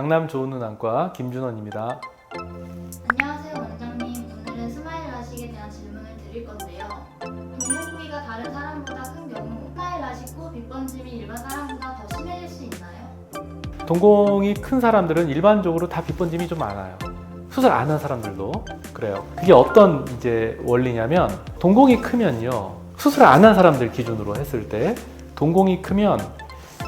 강남 좋은 눈 안과 김준원입니다. 안녕하세요 원장님. 오늘은 스마일 라식에 대한 질문을 드릴 건데요. 동공 부위가 다른 사람보다 큰 경우 스마일 라식 후 빗번짐이 일반 사람보다 더 심해질 수 있나요? 동공이 큰 사람들은 일반적으로 다 빗번짐이 좀 많아요. 수술 안 한 사람들도 그래요. 그게 어떤 이제 원리냐면 동공이 크면요. 수술 안 한 사람들 기준으로 했을 때 동공이 크면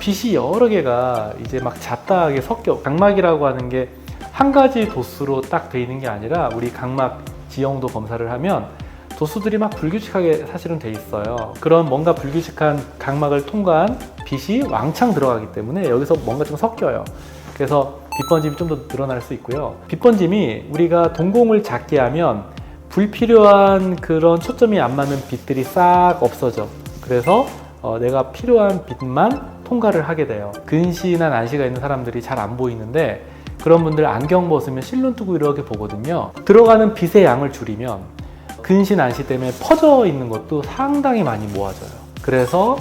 빛이 여러 개가 이제 막 잡다하게 섞여 각막이라고 하는 게 한 가지 도수로 딱 돼 있는 게 아니라 우리 각막 지형도 검사를 하면 도수들이 막 불규칙하게 사실은 돼 있어요. 그런 뭔가 불규칙한 각막을 통과한 빛이 왕창 들어가기 때문에 여기서 뭔가 좀 섞여요. 그래서 빛 번짐이 좀 더 늘어날 수 있고요. 빛 번짐이 우리가 동공을 작게 하면 불필요한 그런 초점이 안 맞는 빛들이 싹 없어져. 그래서 어, 내가 필요한 빛만 통과를 하게 돼요. 근시나 난시가 있는 사람들이 잘 안 보이는데 그런 분들 안경 벗으면 실눈 뜨고 이렇게 보거든요. 들어가는 빛의 양을 줄이면 근시 난시 때문에 퍼져 있는 것도 상당히 많이 모아져요. 그래서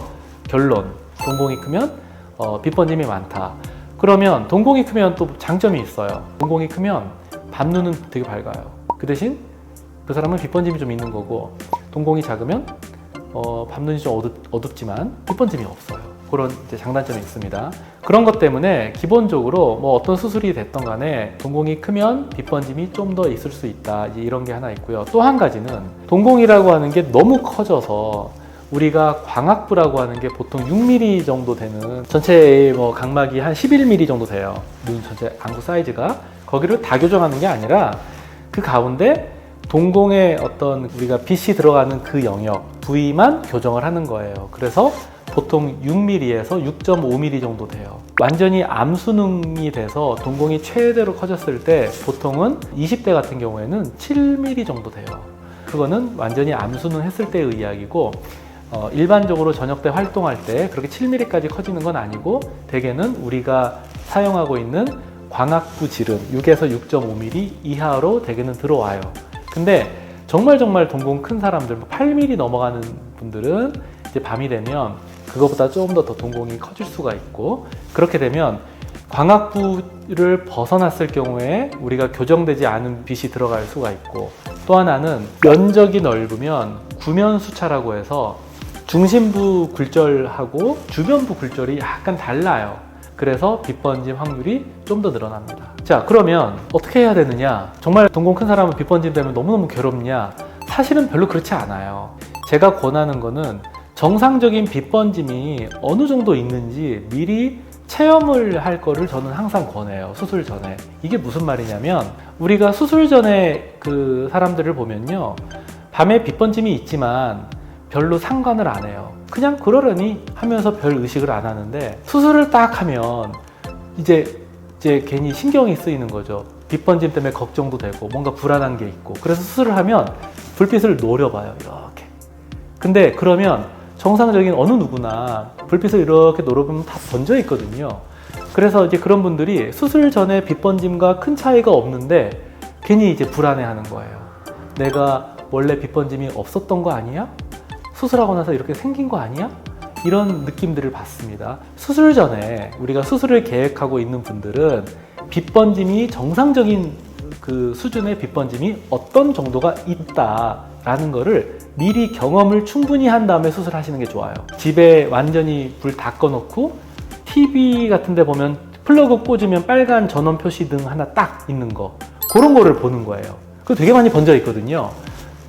결론 동공이 크면 어, 빛 번짐이 많다. 그러면 동공이 크면 또 장점이 있어요. 동공이 크면 밤눈은 되게 밝아요. 그 대신 그 사람은 빛 번짐이 좀 있는 거고 동공이 작으면 어, 밤눈이 좀 어둡, 어둡지만 빛 번짐이 없어요. 그런 장단점이 있습니다. 그런 것 때문에 기본적으로 뭐 어떤 수술이 됐던 간에 동공이 크면 빛번짐이 좀 더 있을 수 있다. 이런 게 하나 있고요. 또 한 가지는 동공이라고 하는 게 너무 커져서 우리가 광학부라고 하는 게 보통 6mm 정도 되는 전체 뭐 각막이 한 11mm 정도 돼요. 눈 전체 안구 사이즈가 거기를 다 교정하는 게 아니라 그 가운데 동공의 어떤 우리가 빛이 들어가는 그 영역 부위만 교정을 하는 거예요. 그래서 보통 6mm에서 6.5mm 정도 돼요. 완전히 암수능이 돼서 동공이 최대로 커졌을 때 보통은 20대 같은 경우에는 7mm 정도 돼요. 그거는 완전히 암수능 했을 때의 이야기고 어, 일반적으로 저녁 때 활동할 때 그렇게 7mm까지 커지는 건 아니고 대개는 우리가 사용하고 있는 광학부 질은 6에서 6.5mm 이하로 대개는 들어와요. 근데 정말 정말 동공 큰 사람들 8mm 넘어가는 분들은 이제 밤이 되면 그거보다 조금 더 더 동공이 커질 수가 있고 그렇게 되면 광학부를 벗어났을 경우에 우리가 교정되지 않은 빛이 들어갈 수가 있고 또 하나는 면적이 넓으면 구면수차라고 해서 중심부 굴절하고 주변부 굴절이 약간 달라요. 그래서 빛번짐 확률이 좀 더 늘어납니다. 자, 그러면 어떻게 해야 되느냐? 정말 동공 큰 사람은 빛번짐 때문에 너무너무 괴롭냐? 사실은 별로 그렇지 않아요. 제가 권하는 거는 정상적인 빛번짐이 어느 정도 있는지 미리 체험을 할 거를 저는 항상 권해요. 수술 전에. 이게 무슨 말이냐면 우리가 수술 전에 그 사람들을 보면요. 밤에 빛번짐이 있지만 별로 상관을 안 해요. 그냥 그러려니 하면서 별 의식을 안 하는데 수술을 딱 하면 이제 이제 괜히 신경이 쓰이는 거죠. 빛 번짐 때문에 걱정도 되고 뭔가 불안한 게 있고 그래서 수술을 하면 불빛을 노려봐요. 이렇게. 근데 그러면 정상적인 어느 누구나 불빛을 이렇게 노려보면 다 번져 있거든요. 그래서 이제 그런 분들이 수술 전에 빛 번짐과 큰 차이가 없는데 괜히 이제 불안해하는 거예요. 내가 원래 빛 번짐이 없었던 거 아니야? 수술하고 나서 이렇게 생긴 거 아니야? 이런 느낌들을 받습니다. 수술 전에 우리가 수술을 계획하고 있는 분들은 빛번짐이 정상적인 그 수준의 빛번짐이 어떤 정도가 있다라는 거를 미리 경험을 충분히 한 다음에 수술하시는 게 좋아요. 집에 완전히 불 다 꺼놓고 TV 같은 데 보면 플러그 꽂으면 빨간 전원 표시 등 하나 딱 있는 거 그런 거를 보는 거예요. 그거 되게 많이 번져 있거든요.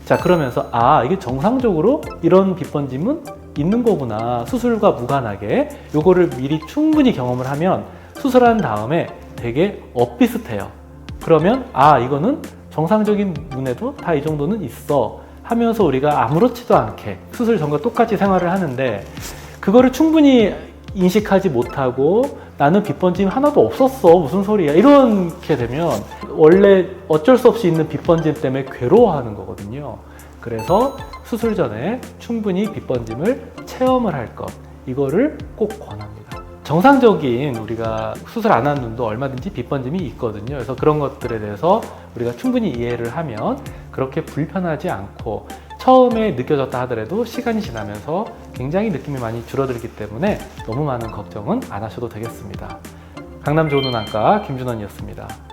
자 그러면서 아 이게 정상적으로 이런 빛번짐은 있는 거구나. 수술과 무관하게 요거를 미리 충분히 경험을 하면 수술한 다음에 되게 엇비슷해요. 그러면 아 이거는 정상적인 눈에도 다 이 정도는 있어 하면서 우리가 아무렇지도 않게 수술 전과 똑같이 생활을 하는데 그거를 충분히 인식하지 못하고 나는 빛번짐 하나도 없었어. 무슨 소리야? 이렇게 되면 원래 어쩔 수 없이 있는 빛번짐 때문에 괴로워하는 거거든요. 그래서 수술 전에 충분히 빛번짐을 체험을 할 것. 이거를 꼭 권합니다. 정상적인 우리가 수술 안 한 눈도 얼마든지 빛번짐이 있거든요. 그래서 그런 것들에 대해서 우리가 충분히 이해를 하면 그렇게 불편하지 않고 처음에 느껴졌다 하더라도 시간이 지나면서 굉장히 느낌이 많이 줄어들기 때문에 너무 많은 걱정은 안 하셔도 되겠습니다. 강남 좋은 안과 김준원이었습니다.